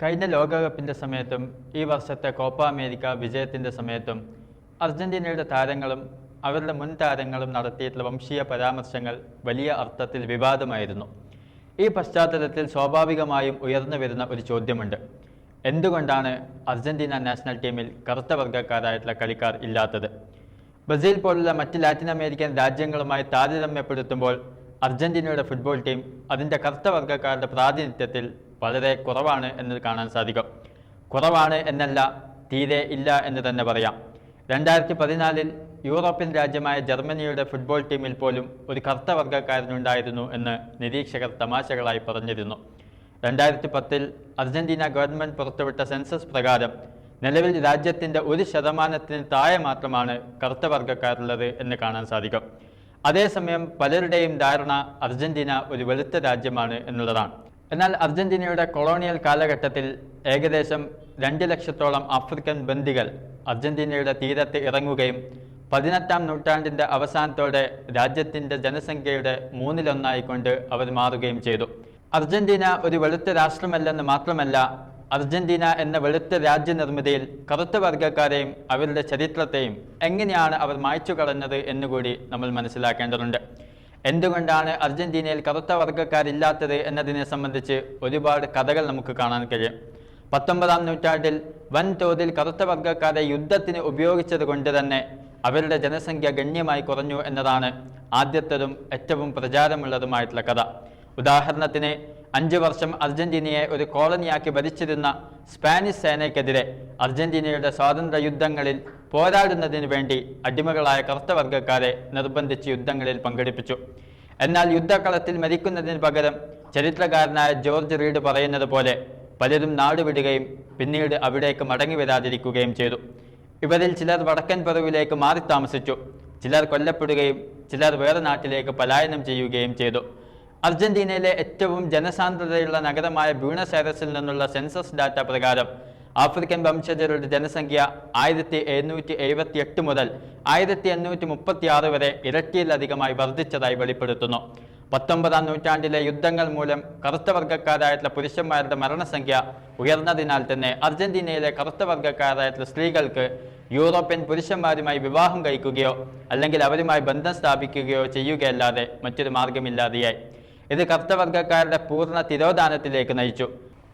കഴിഞ്ഞ ലോകകപ്പിന്റെ സമയത്തും ഈ വർഷത്തെ കോപ്പ അമേരിക്ക വിജയത്തിന്റെ സമയത്തും അർജന്റീനയുടെ താരങ്ങളും അവരുടെ മുൻ താരങ്ങളും നടത്തിയിട്ടുള്ള വംശീയ പരാമർശങ്ങൾ വലിയ അർത്ഥത്തിൽ വിവാദമായിരുന്നു. ഈ പശ്ചാത്തലത്തിൽ സ്വാഭാവികമായും ഉയർന്നു വരുന്ന ഒരു ചോദ്യമുണ്ട്. എന്തുകൊണ്ടാണ് അർജന്റീന നാഷണൽ ടീമിൽ കറുത്ത വർഗക്കാരായിട്ടുള്ള കളിക്കാർ ഇല്ലാത്തത്? ബ്രസീൽ പോലുള്ള മറ്റ് ലാറ്റിൻ അമേരിക്കൻ രാജ്യങ്ങളുമായി താരതമ്യപ്പെടുത്തുമ്പോൾ അർജന്റീനയുടെ ഫുട്ബോൾ ടീം അതിന്റെ കറുത്ത വർഗക്കാരുടെ പ്രാതിനിധ്യത്തിൽ വളരെ കുറവാണ് എന്ന് കാണാൻ സാധിക്കും. കുറവാണ് എന്നല്ല തീരെ ഇല്ല എന്ന് തന്നെ പറയാം. രണ്ടായിരത്തി പതിനാലിൽ യൂറോപ്യൻ രാജ്യമായ ജർമ്മനിയുടെ ഫുട്ബോൾ ടീമിൽ പോലും ഒരു കറുത്ത വർഗക്കാരനുണ്ടായിരുന്നു എന്ന് നിരീക്ഷകർ തമാശകളായി പറഞ്ഞിരുന്നു. രണ്ടായിരത്തി പത്തിൽ അർജന്റീന ഗവൺമെന്റ് പുറത്തുവിട്ട സെൻസസ് പ്രകാരം നിലവിൽ രാജ്യത്തിന്റെ ഒരു ശതമാനത്തിന് താഴെ മാത്രമാണ് കറുത്ത വർഗക്കാരുള്ളത് എന്ന് കാണാൻ സാധിക്കും. അതേസമയം പലരുടെയും ധാരണ അർജന്റീന ഒരു വെളുത്ത രാജ്യമാണ് എന്നുള്ളതാണ്. എന്നാൽ അർജന്റീനയുടെ കൊളോണിയൽ കാലഘട്ടത്തിൽ ഏകദേശം രണ്ട് ലക്ഷത്തോളം ആഫ്രിക്കൻ ബന്ദികൾ അർജന്റീനയുടെ തീരത്ത് ഇറങ്ങുകയും പതിനെട്ടാം നൂറ്റാണ്ടിന്റെ അവസാനത്തോടെ രാജ്യത്തിന്റെ ജനസംഖ്യയുടെ മൂന്നിലൊന്നായിക്കൊണ്ട് അവർ മാറുകയും ചെയ്തു. അർജന്റീന ഒരു വെളുത്ത രാഷ്ട്രമല്ലെന്ന് മാത്രമല്ല അർജന്റീന എന്ന വെളുത്ത രാജ്യനിർമ്മിതിയിൽ കറുത്ത വർഗക്കാരെയും അവരുടെ ചരിത്രത്തെയും എങ്ങനെയാണ് അവർ മായ്ച്ചു കളഞ്ഞത് എന്നുകൂടി നമ്മൾ മനസ്സിലാക്കേണ്ടതുണ്ട്. എന്തുകൊണ്ടാണ് അർജന്റീനയിൽ കറുത്ത വർഗക്കാരില്ലാത്തത് എന്നതിനെ സംബന്ധിച്ച് ഒരുപാട് കഥകൾ നമുക്ക് കാണാൻ കഴിയും. പത്തൊമ്പതാം നൂറ്റാണ്ടിൽ വൻതോതിൽ കറുത്ത വർഗക്കാരെ യുദ്ധത്തിന് ഉപയോഗിച്ചത് കൊണ്ട് തന്നെ അവരുടെ ജനസംഖ്യ ഗണ്യമായി കുറഞ്ഞു എന്നതാണ് ആദ്യത്തതും ഏറ്റവും പ്രചാരമുള്ളതുമായിട്ടുള്ള കഥ. ഉദാഹരണത്തിന് അഞ്ച് വർഷം അർജന്റീനയെ ഒരു കോളനിയാക്കി ഭരിച്ചിരുന്ന സ്പാനിഷ് സേനയ്ക്കെതിരെ അർജന്റീനയുടെ സ്വാതന്ത്ര്യ യുദ്ധങ്ങളിൽ പോരാടുന്നതിന് വേണ്ടി അടിമകളായ കറുത്തവർഗക്കാരെ നിർബന്ധിച്ച് യുദ്ധങ്ങളിൽ പങ്കെടുപ്പിച്ചു. എന്നാൽ യുദ്ധക്കളത്തിൽ മരിക്കുന്നതിന് പകരം ചരിത്രകാരനായ ജോർജ് റീഡ് പറയുന്നത് പോലെ പലരും നാടുവിടുകയും പിന്നീട് അവിടേക്ക് മടങ്ങി വരാതിരിക്കുകയും ചെയ്തു. ഇവരിൽ ചിലർ വടക്കൻ പെറുവിലേക്ക് മാറി താമസിച്ചു. ചിലർ കൊല്ലപ്പെടുകയും ചിലർ വേറെ നാട്ടിലേക്ക് പലായനം ചെയ്യുകയും ചെയ്തു. അർജന്റീനയിലെ ഏറ്റവും ജനസാന്ദ്രതയുള്ള നഗരമായ ബ്യൂണസ് ഐറസിൽ നിന്നുള്ള സെൻസസ് ഡാറ്റ പ്രകാരം ആഫ്രിക്കൻ വംശജരുടെ ജനസംഖ്യ ആയിരത്തി എഴുന്നൂറ്റി എഴുപത്തി എട്ട് മുതൽ ആയിരത്തി എണ്ണൂറ്റി മുപ്പത്തി ആറ് വരെ ഇരട്ടിയിലധികമായി വർദ്ധിച്ചതായി വെളിപ്പെടുത്തുന്നു. പത്തൊമ്പതാം നൂറ്റാണ്ടിലെ യുദ്ധങ്ങൾ മൂലം കറുത്ത വർഗക്കാരായിട്ടുള്ള പുരുഷന്മാരുടെ മരണസംഖ്യ ഉയർന്നതിനാൽ തന്നെ അർജന്റീനയിലെ കറുത്ത വർഗക്കാരായിട്ടുള്ള സ്ത്രീകൾക്ക് യൂറോപ്യൻ പുരുഷന്മാരുമായി വിവാഹം കഴിക്കുകയോ അല്ലെങ്കിൽ അവരുമായി ബന്ധം സ്ഥാപിക്കുകയോ ചെയ്യുകയല്ലാതെ മറ്റൊരു മാർഗമില്ലാതെയായി ഇത് കറുത്ത വർഗക്കാരുടെ പൂർണ തിരോധാനത്തിലേക്ക് നയിച്ചു.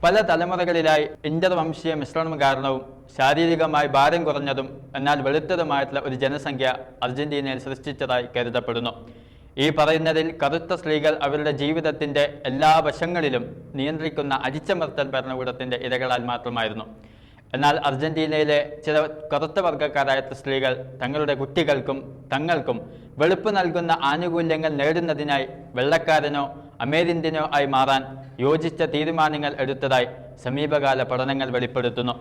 പല തലമുറകളിലായി ഇന്റർവംശീയ മിശ്രണം കാരണവും ശാരീരികമായി ഭാരം കുറഞ്ഞതും എന്നാൽ വെളുത്തതുമായിട്ടുള്ള ഒരു ജനസംഖ്യ അർജന്റീനയിൽ സൃഷ്ടിച്ചതായി കരുതപ്പെടുന്നു. ഈ പറയുന്നതിൽ കറുത്ത സ്ത്രീകൾ അവരുടെ ജീവിതത്തിന്റെ എല്ലാ വശങ്ങളിലും നിയന്ത്രിക്കുന്ന അടിച്ചമർത്തൽ ഭരണകൂടത്തിന്റെ ഇരകളാൽ മാത്രമായിരുന്നു. എന്നാൽ അർജന്റീനയിലെ ചില കറുത്ത വർഗക്കാരായ സ്ത്രീകൾ തങ്ങളുടെ കുട്ടികൾക്കും തങ്ങൾക്കും വെളുപ്പ് നൽകുന്ന ആനുകൂല്യങ്ങൾ നേടുന്നതിനായി വെള്ളക്കാരനോ അമേരിന്ത്യനോ ആയി മാറാൻ യോജിച്ച തീരുമാനങ്ങൾ എടുത്തതായി സമീപകാല പഠനങ്ങൾ വെളിപ്പെടുത്തുന്നു.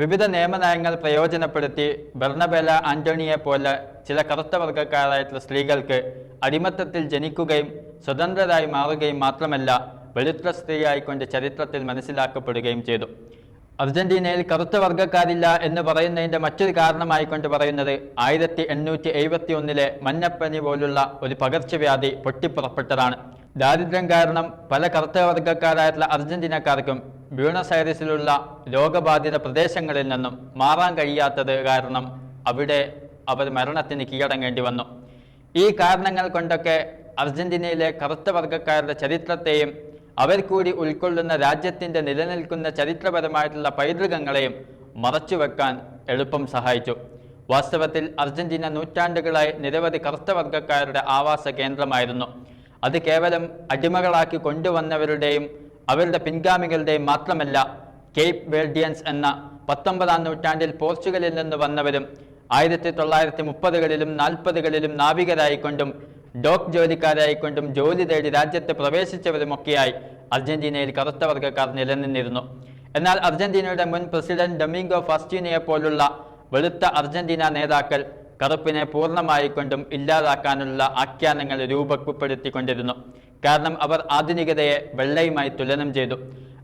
വിവിധ നിയമനയങ്ങൾ പ്രയോജനപ്പെടുത്തി ബെർണബെല ആന്റോണിയെ പോലെ ചില കറുത്ത വർഗക്കാരായിട്ടുള്ള സ്ത്രീകൾക്ക് അടിമത്തത്തിൽ ജനിക്കുകയും സ്വതന്ത്രരായി മാറുകയും മാത്രമല്ല വെളുത്ത സ്ത്രീയായിക്കൊണ്ട് ചരിത്രത്തിൽ മനസ്സിലാക്കപ്പെടുകയും ചെയ്തു. അർജന്റീനയിൽ കറുത്ത വർഗക്കാരില്ല എന്ന് പറയുന്നതിന്റെ മറ്റൊരു കാരണമായിക്കൊണ്ട് പറയുന്നത് ആയിരത്തി എണ്ണൂറ്റി എഴുപത്തി ഒന്നിലെ മഞ്ഞപ്പനി പോലുള്ള ഒരു പകർച്ചവ്യാധി പൊട്ടിപ്പുറപ്പെട്ടതാണ്. ദാരിദ്ര്യം കാരണം പല കർത്തവർഗക്കാരായിട്ടുള്ള അർജന്റീനക്കാർക്കും ബ്യൂണസ് ഐറിസിലുള്ള രോഗബാധിത പ്രദേശങ്ങളിൽ നിന്നും മാറാൻ കഴിയാത്തത് കാരണം അവിടെ അവർ മരണത്തിന് കീഴടങ്ങേണ്ടി വന്നു. ഈ കാരണങ്ങൾ കൊണ്ടൊക്കെ അർജന്റീനയിലെ കറുത്ത വർഗക്കാരുടെ ചരിത്രത്തെയും അവർ കൂടി ഉൾക്കൊള്ളുന്ന രാജ്യത്തിന്റെ നിലനിൽക്കുന്ന ചരിത്രപരമായിട്ടുള്ള പൈതൃകങ്ങളെയും മറച്ചുവെക്കാൻ എളുപ്പം സഹായിച്ചു. വാസ്തവത്തിൽ അർജന്റീന നൂറ്റാണ്ടുകളായി നിരവധി കറുത്ത വർഗക്കാരുടെ ആവാസ കേന്ദ്രമായിരുന്നു. അത് കേവലം അടിമകളാക്കി കൊണ്ടുവന്നവരുടെയും അവരുടെ പിൻഗാമികളുടെയും മാത്രമല്ല കേപ്പ് വേൾഡിയൻസ് എന്ന പത്തൊമ്പതാം നൂറ്റാണ്ടിൽ പോർച്ചുഗലിൽ നിന്ന് വന്നവരും ആയിരത്തി തൊള്ളായിരത്തി മുപ്പതുകളിലും നാൽപ്പതുകളിലും നാവികരായിക്കൊണ്ടും ഡോക് ജോലിക്കാരായിക്കൊണ്ടും ജോലി തേടി രാജ്യത്ത് പ്രവേശിച്ചവരുമൊക്കെയായി അർജന്റീനയിൽ കറുത്ത വർഗക്കാർ നിലനിന്നിരുന്നു. എന്നാൽ അർജന്റീനയുടെ മുൻ പ്രസിഡന്റ് ഡൊമിംഗോ ഫസ്റ്റീനയെ പോലുള്ള വെളുത്ത അർജന്റീന നേതാക്കൾ കറുപ്പിനെ പൂർണമായിക്കൊണ്ടും ഇല്ലാതാക്കാനുള്ള ആഖ്യാനങ്ങൾ രൂപപ്പെടുത്തിക്കൊണ്ടിരുന്നു. കാരണം അവർ ആധുനികതയെ വെള്ളയുമായി തുലനം ചെയ്തു.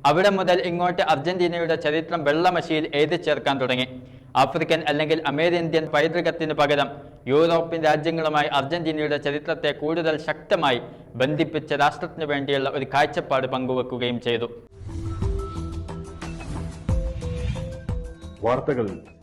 അവിടെ മുതൽ ഇങ്ങോട്ട് അർജന്റീനയുടെ ചരിത്രം വെള്ളമശിയിൽ എഴുതി ചേർക്കാൻ തുടങ്ങി. ആഫ്രിക്കൻ അല്ലെങ്കിൽ അമേരിക്കൻ പൈതൃകത്തിന് പകരം യൂറോപ്യൻ രാജ്യങ്ങളുമായി അർജന്റീനയുടെ ചരിത്രത്തെ കൂടുതൽ ശക്തമായി ബന്ധിപ്പിച്ച രാഷ്ട്രത്തിനു വേണ്ടിയുള്ള ഒരു കാഴ്ചപ്പാട് പങ്കുവെക്കുകയും ചെയ്തു. വാർത്തകൾ